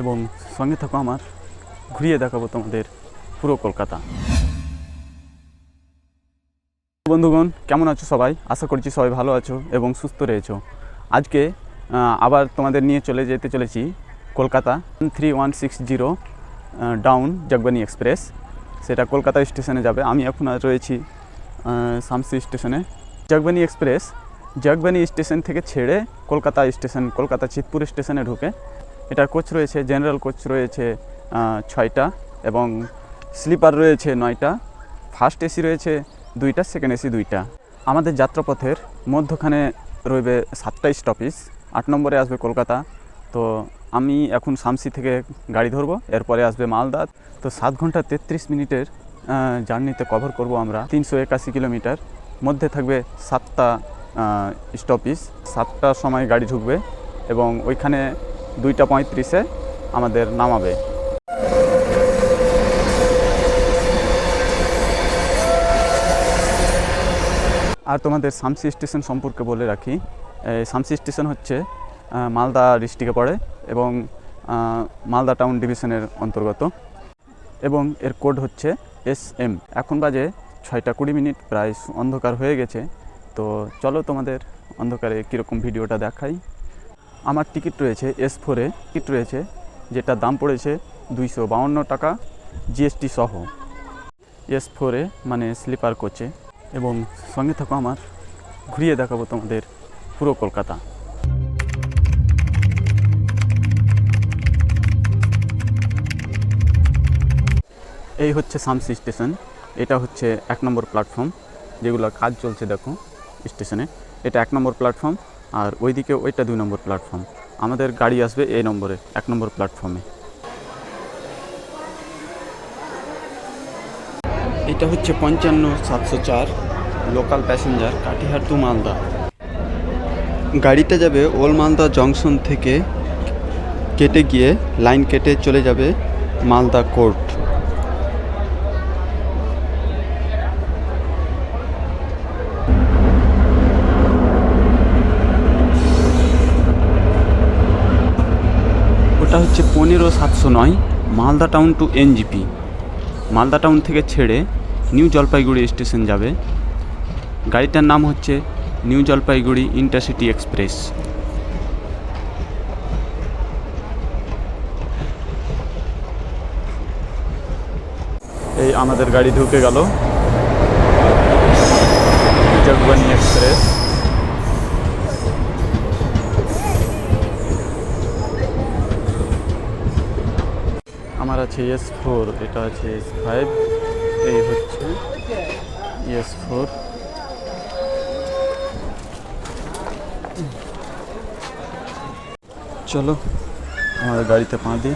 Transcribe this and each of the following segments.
এবং সঙ্গে থাকো আমার, ঘুরিয়ে দেখাবো তোমাদের পুরো কলকাতা। বন্ধুগণ, কেমন আছো সবাই? আশা করছি সবাই ভালো আছো এবং সুস্থ রয়েছো। আজকে আবার তোমাদের নিয়ে চলে যেতে চলেছি Kolkata three one six zero down Jogbani express সেটা কলকাতা স্টেশনে যাবে। আমি এখন আর রয়েছি শামসি স্টেশনে। জগবানি এক্সপ্রেস জগবানি স্টেশন থেকে ছেড়ে কলকাতা স্টেশন, কলকাতা চিতপুর স্টেশনে ঢুকে এটার কোচ রয়েছে, জেনারেল কোচ রয়েছে ছয়টা এবং স্লিপার রয়েছে নয়টা। ফার্স্ট এসি রয়েছে দুইটা, সেকেন্ড এসি দুইটা। আমাদের যাত্রাপথের মধ্যখানে রইবে সাতটা স্টপেজ, আট নম্বরে আসবে কলকাতা। তো আমি এখন শামসি থেকে গাড়ি ধরবো, এরপরে আসবে মালদা। তো সাত ঘণ্টা তেত্রিশ মিনিটের জার্নিতে কভার করব আমরা। তিনশো একাশি কিলোমিটার। মধ্যে থাকবে সাতটা স্টপেজ। সাতটার সময় গাড়ি ঢুকবে এবং ওইখানে দুইটা পঁয়ত্রিশে আমাদের নামাবে। আর তোমাদের শামসি স্টেশন সম্পর্কে বলে রাখি শামসি স্টেশন হচ্ছে মালদা ডিস্ট্রিক্টে পড়ে এবং মালদা টাউন ডিভিশনের অন্তর্গত এবং এর কোড হচ্ছে এস এম। এখন বাজে ছয়টা কুড়ি মিনিট, প্রায় অন্ধকার হয়ে গেছে। তো চলো তোমাদের অন্ধকারে কীরকম ভিডিওটা দেখাই। আমার টিকিট রয়েছে এস ফোরে টিকিট রয়েছে, যেটা দাম পড়েছে দুইশো বাউন্ন টাকা জিএসটি সহ। এস ফোরে মানে স্লিপার কোচে। এবং সঙ্গে থাকো আমার, ঘুরিয়ে দেখাবো তোমাদের পুরো কলকাতা। এই হচ্ছে শামসি স্টেশন। এটা হচ্ছে এক নম্বর প্ল্যাটফর্ম। যেগুলো কাজ চলছে দেখো স্টেশনে। এটা এক নম্বর প্ল্যাটফর্ম। আর ওইদিকে ওইটা দুই নম্বর প্ল্যাটফর্ম আমাদের গাড়ি আসবে এই নম্বরে, এক নম্বর প্ল্যাটফর্মে এটা হচ্ছে পঞ্চান্ন সাতশো চার local passenger Katihar to Malda. গাড়িটা যাবে ওল মালদা জংশন থেকে কেটে গিয়ে লাইন কেটে চলে যাবে মালদা কোর্ট ওটা হচ্ছে পনেরো সাতশো নয় Malda town to NJP. Malda town থেকে ছেড়ে নিউ জলপাইগুড়ি স্টেশন যাবে। গাড়িটার নাম হচ্ছে নিউ জলপাইগুড়ি ইন্টারসিটি এক্সপ্রেস। এই আমাদের গাড়ি ঢুকে গেল। জগবানি এক্সপ্রেস। আমার আছে এস ফোর এটা আছে এস ফাইভ এই হচ্ছে এস ফোর চলো, আমাদের গাড়িতে পা দিই।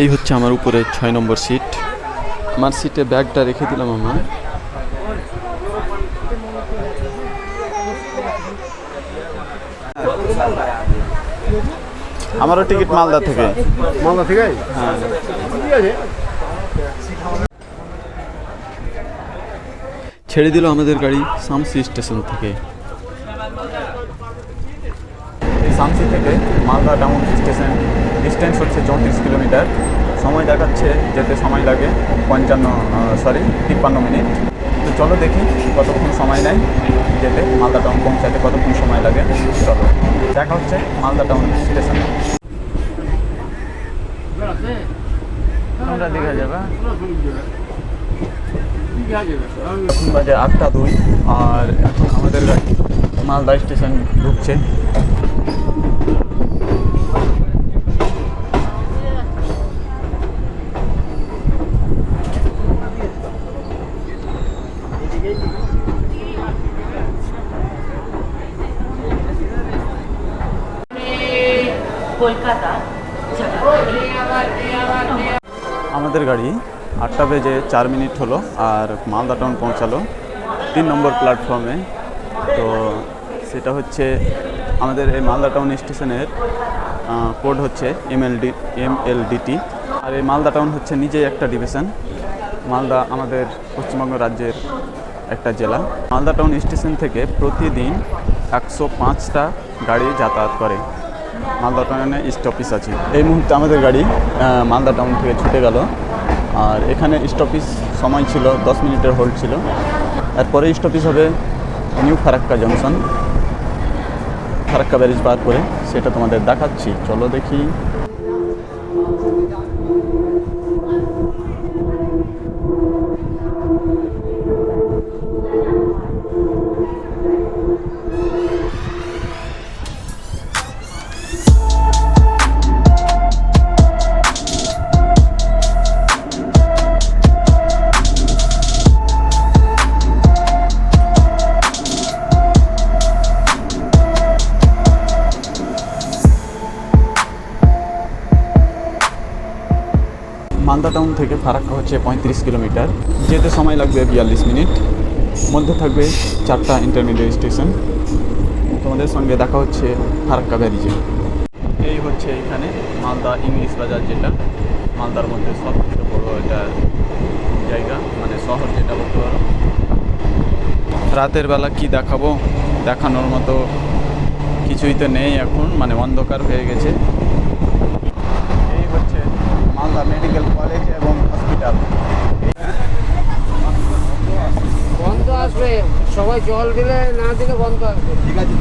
এই হচ্ছে আমার উপরে ছয় নম্বর সিট আমার সিটে ব্যাগটা রেখে দিলাম আমার। আমারও টিকিট মালদা থেকে। মালদা থেকে হ্যাঁ। ছেড়ে দিল আমাদের গাড়ি শামসি স্টেশন থেকে। শামসি থেকে মালদা টাউন স্টেশন ডিস্টেন্স হচ্ছে চৌত্রিশ কিলোমিটার। সময় দেখাচ্ছে যেতে সময় লাগে পঞ্চান্ন সরি তিপ্পান্ন মিনিট। তো চলো দেখি কতক্ষণ সময় নেয় যেতে, মালদা টাউন পৌঁছাতে কতক্ষণ সময় লাগে। চলো, দেখা হচ্ছে মালদা টাউন স্টেশনে আমরা এখন বাজে আটটা দুই, আর এখন আমাদের মালদা স্টেশন ঢুকছে কলকাতা আমাদের গাড়ি আটটা বেজে চার মিনিট হলো আর মালদা টাউন পৌঁছালো তিন নম্বর প্ল্যাটফর্মে। তো সেটা হচ্ছে আমাদের এই মালদা টাউন স্টেশনের কোড হচ্ছে এমএলডি এমএলডিটি আর এই মালদা টাউন হচ্ছে নিজেই একটা ডিভিশন মালদা আমাদের পশ্চিমবঙ্গ রাজ্যের একটা জেলা। মালদা টাউন স্টেশন থেকে প্রতিদিন একশো পাঁচটা গাড়ি যাতায়াত করে। মালদা টাউনে স্টপিস আছে। এই মুহূর্তে আমাদের গাড়ি মালদা টাউন থেকে ছুটে গেল। আর এখানে স্টপিস সময় ছিল, দশ মিনিটের হোল্ড ছিল। এরপরে স্টপিস হবে new Farakka junction, Farakka barrage পার করে সেটা তোমাদের দেখাচ্ছি। চলো দেখি। থেকে ফারাক্কা হচ্ছে পঁয়ত্রিশ কিলোমিটার। যেতে সময় লাগবে বিয়াল্লিশ মিনিট। মধ্যে থাকবে চারটা ইন্টারমিডিয়েট স্টেশন তোমাদের সঙ্গে দেখা হচ্ছে ফারাক্কা ব্যারিজে। এই হচ্ছে এখানে মালদা ইংলিশ বাজার যেটা। মালদার মধ্যে সব থেকে বড় এটা জায়গা মানে শহর যেটা বলতে পারো। রাতের বেলা কি দেখাবো? দেখানোর মতো কিছুই তো নেই এখন মানে অন্ধকার হয়ে গেছে। এই হচ্ছে মালদা মেডিকেল কলেজ এবং হসপিটাল বন্ধ আসবে সবাই জল দিলে না দিলে বন্ধ আসবে ঠিক আছে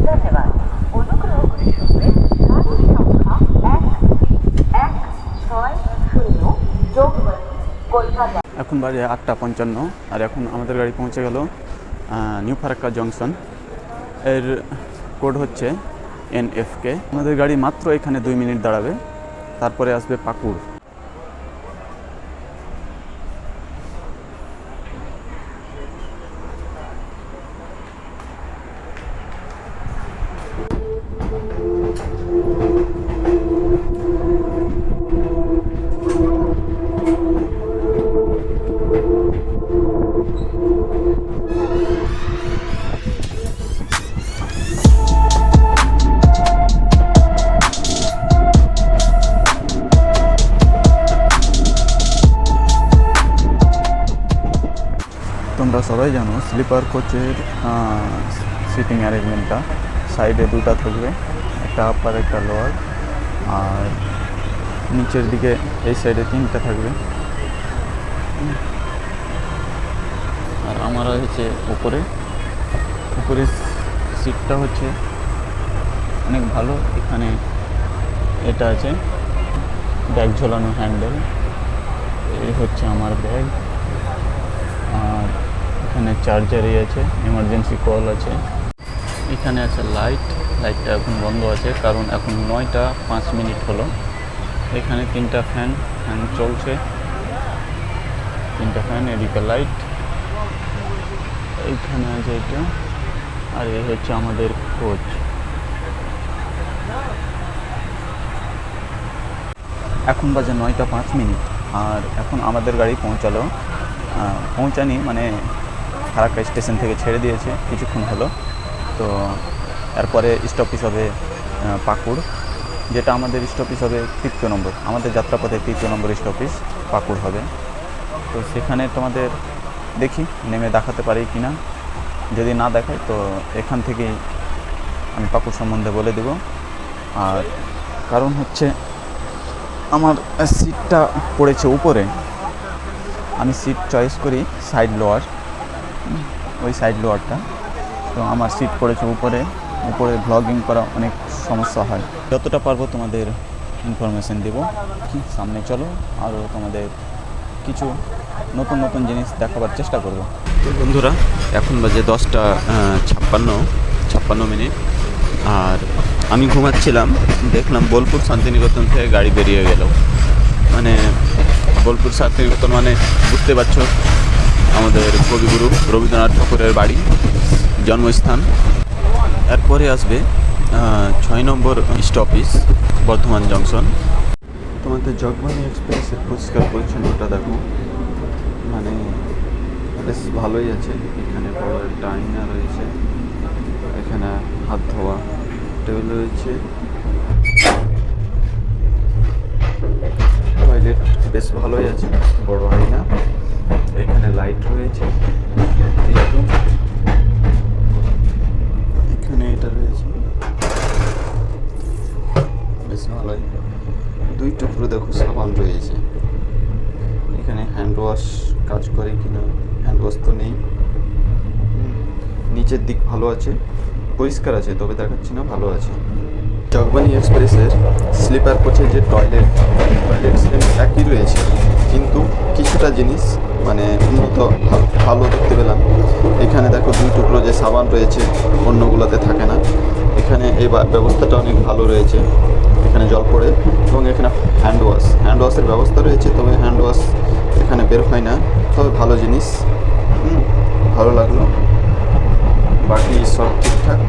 ধন্যবাদ অনুগ্রহ করে শুনবেন গাড়ির সংখ্যা এক এক ছয় শূন্য যোগবাড়ি কলকাতা এখন বাজে আটটা পঞ্চান্ন, আর এখন আমাদের গাড়ি পৌঁছে গেল নিউ ফারাক্কা জংশন। এর কোড হচ্ছে এনএফকে আমাদের গাড়ি মাত্র এখানে দুই মিনিট দাঁড়াবে, তারপরে আসবে পাকুড়। তোমরা সবাই জানো, স্লিপার কোচের সিটিং অ্যারেঞ্জমেন্টটা। সাইডে দুটা থাকবে, একটা আপার একটা লোয়ার আর নিচের দিকে এই সাইডে তিনটা থাকবে। আর আমার হচ্ছে উপরে। উপরে সিটটা হচ্ছে অনেক ভালো, এখানে এটা আছে। ব্যাগ ঝোলানো হ্যান্ডেল এই হচ্ছে আমার ব্যাগ। এখানে চার্জারই আছে এমার্জেন্সি কল আছে। এখানে আছে লাইট লাইটটা এখন বন্ধ আছে, কারণ এখন নয়টা পাঁচ মিনিট হলো। এখানে তিনটা ফ্যান ফ্যান চলছে। তিনটা ফ্যান এদিকে লাইট এইখানে আছে এটা। আর এই হচ্ছে আমাদের কোচ এখন বাজে নয়টা পাঁচ মিনিট, আর এখন আমাদের গাড়ি পৌঁছালো। পৌঁছানি মানে ফারাক্কা স্টেশন থেকে ছেড়ে দিয়েছে কিছুক্ষণ হলো। তো এরপরে স্টপিস হবে পাকুড়, যেটা আমাদের স্টপিস হবে তৃতীয় নম্বর। আমাদের যাত্রাপথে তৃতীয় নম্বর স্টপিস পাকুড় হবে। তো সেখানে তোমাদের দেখি, নেমে দেখাতে পারি কি না যদি না দেখায়, তো এখান থেকেই আমি পাকুড় সম্বন্ধে বলে দেব। আর কারণ হচ্ছে, আমার সিটটা পড়েছে উপরে। আমি সিট চয়েস করি সাইড লোয়ার ওই সাইড লোয়ারটা তো আমার সিট পড়েছে উপরে। উপরে ব্লগিং করা অনেক সমস্যা হয়। যতটা পারব তোমাদের ইনফরমেশন দেব। সামনে চলো। আরও তোমাদের কিছু নতুন নতুন জিনিস দেখাবার চেষ্টা করব। তো বন্ধুরা, এখন বাজে দশটা ছাপ্পান্ন ছাপ্পান্ন মিনিট। আর আমি ঘুমাচ্ছিলাম, দেখলাম বোলপুর শান্তিনিকেতন থেকে গাড়ি বেরিয়ে গেল। মানে বোলপুর শান্তিনিকেতন মানে বুঝতে পারছ আমাদের কবিগুরু রবীন্দ্রনাথ ঠাকুরের বাড়ি, জন্মস্থান। এরপরে আসবে ছয় নম্বর স্টপিস বর্ধমান জংশন তোমাদের জগবানি এক্সপ্রেসের পরিষ্কার পরিচ্ছন্নতা দেখো। মানে বেশ ভালোই আছে। এখানে বড় একটা আয়না রয়েছে, এখানে হাত ধোয়া টেবিল রয়েছে। টয়লেট বেশ ভালোই আছে, বড় আয়না। লাইট রয়েছে। এখানে এটা রয়েছে। বেশ ভালোই। দুই টুকরো দেখো, সাবান রয়েছে। এখানে হ্যান্ড ওয়াশ কাজ করে কিনা হ্যান্ড ওয়াশ তো নেই। নিচের দিক ভালো আছে। পরিষ্কার আছে, তবে দেখাচ্ছি না, ভালো আছে। জগবানি এক্সপ্রেসের স্লিপার কোচের যে টয়লেট টয়লেট সেম একই রয়েছে। কিন্তু কিছুটা জিনিস মানে উন্নত ভালো দেখতে পেলাম। এখানে দেখো দুই টুকরো যে সাবান রয়েছে, অন্যগুলোতে থাকে না। এখানে এই ব্যবস্থাটা অনেক ভালো রয়েছে। এখানে জল পড়ে এবং এখানে হ্যান্ড ওয়াশ হ্যান্ড ওয়াশের ব্যবস্থা রয়েছে, তবে হ্যান্ড ওয়াশ এখানে বের হয় না। তবে ভালো জিনিস। ভালো লাগল। বাকি সব ঠিকঠাক?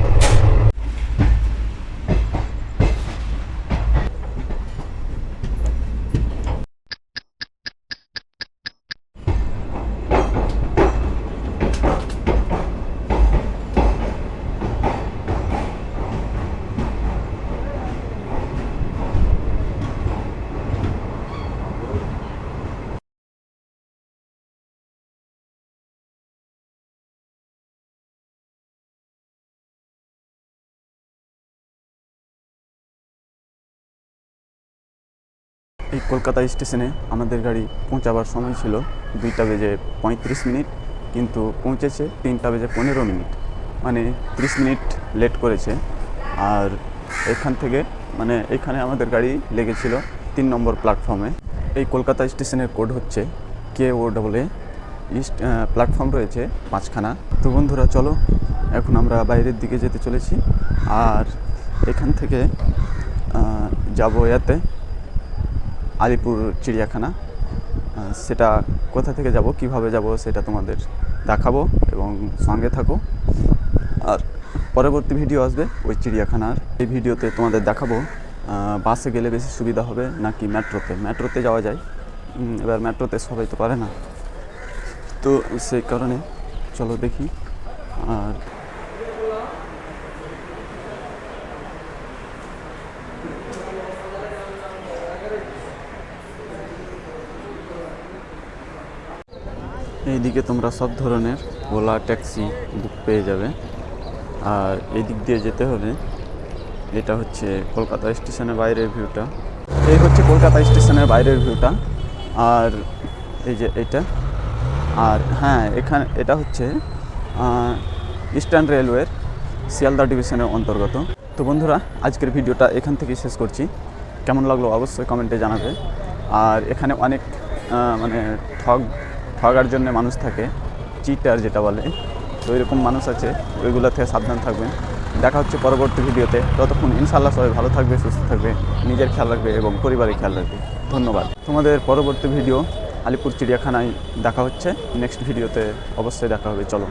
এই কলকাতা স্টেশনে আমাদের গাড়ি পৌঁছাবার সময় ছিল দুইটা বেজে পঁয়ত্রিশ মিনিট, কিন্তু পৌঁছেছে তিনটা বেজে পনেরো মিনিট। মানে ত্রিশ মিনিট লেট করেছে। আর এখান থেকে মানে এখানে আমাদের গাড়ি লেগেছিল তিন নম্বর প্ল্যাটফর্মে। এই কলকাতা স্টেশনের কোড হচ্ছে K O double A east platform রয়েছে পাঁচখানা তো বন্ধুরা, চলো, এখন আমরা বাইরের দিকে যেতে চলেছি। আর এখান থেকে যাব এতে। আলিপুর চিড়িয়াখানা সেটা কোথা থেকে যাব, কীভাবে যাব সেটা তোমাদের দেখাবো এবং সঙ্গে থাকো। আর পরবর্তী ভিডিও আসবে ওই চিড়িয়াখানার। এই ভিডিওতে তোমাদের দেখাবো বাসে গেলে বেশি সুবিধা হবে নাকি মেট্রোতে? মেট্রোতে যাওয়া যায়। এবার মেট্রোতে সবাই তো পারে না। তো সেই কারণে চলো দেখি। আর এইদিকে তোমরা সব ধরনের ওলা ট্যাক্সি বুক পেয়ে যাবে। আর এই দিক দিয়ে যেতে হবে এটা হচ্ছে কলকাতা স্টেশনের বাইরের ভিউটা। এই হচ্ছে কলকাতা স্টেশনের বাইরের ভিউটা। আর এই যে এটা। আর হ্যাঁ এখানে এটা হচ্ছে ইস্টার্ন রেলওয়ের শিয়ালদা ডিভিশনের অন্তর্গত। তো বন্ধুরা, আজকের ভিডিওটা এখান থেকেই শেষ করছি। কেমন লাগল অবশ্যই কমেন্টে জানাবে। আর এখানে অনেক মানে ঠগ ঠগার জন্য মানুষ থাকে চিটার যেটা বলে, তো এরকম মানুষ আছে ওইগুলো থেকে সাবধান থাকবেন। দেখা হচ্ছে পরবর্তী ভিডিওতে। ততক্ষণ ইনশাল্লাহ সবাই ভালো থাকবে, সুস্থ থাকবে, নিজের খেয়াল রাখবে এবং পরিবারের খেয়াল রাখবে। ধন্যবাদ। তোমাদের পরবর্তী ভিডিও আলিপুর চিড়িয়াখানায় দেখা হচ্ছে। নেক্সট ভিডিওতে অবশ্যই দেখা হবে। চলো।